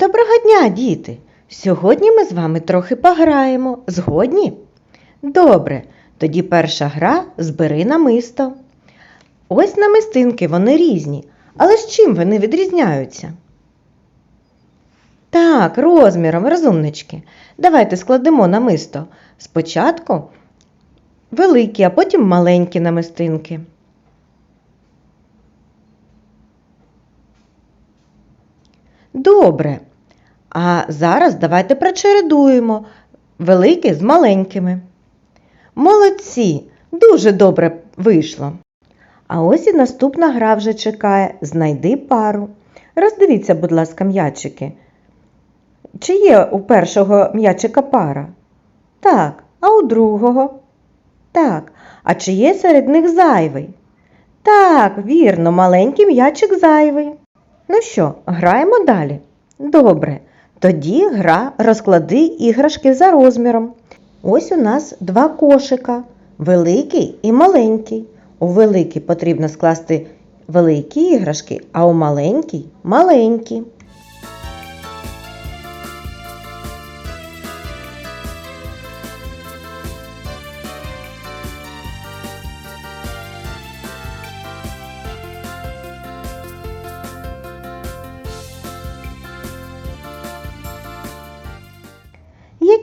Доброго дня, діти! Сьогодні ми з вами трохи пограємо. Згодні? Добре, тоді перша гра збери намисто. Ось намистинки, вони різні. Але з чим вони відрізняються? Так, розміром, розумнички. Давайте складемо намисто. Спочатку великі, а потім маленькі намистинки. Добре. А зараз давайте прочередуємо великі з маленькими. Молодці! Дуже добре вийшло. А ось і наступна гра вже чекає. Знайди пару. Роздивіться, будь ласка, м'ячики. Чи є у першого м'ячика пара? Так, а у другого? Так. А чи є серед них зайвий? Так, вірно, маленький м'ячик зайвий. Ну що, граємо далі? Добре. Тоді гра розклади іграшки за розміром. Ось у нас два кошика великий і маленький. У великий потрібно скласти великі іграшки, а у маленький маленькі.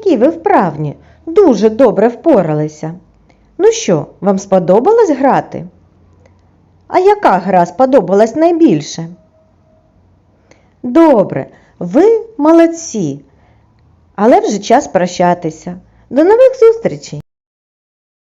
Які ви вправні, дуже добре впоралися. Ну що, вам сподобалось грати? А яка гра сподобалась найбільше? Добре, ви молодці. Але вже час прощатися. До нових зустрічей!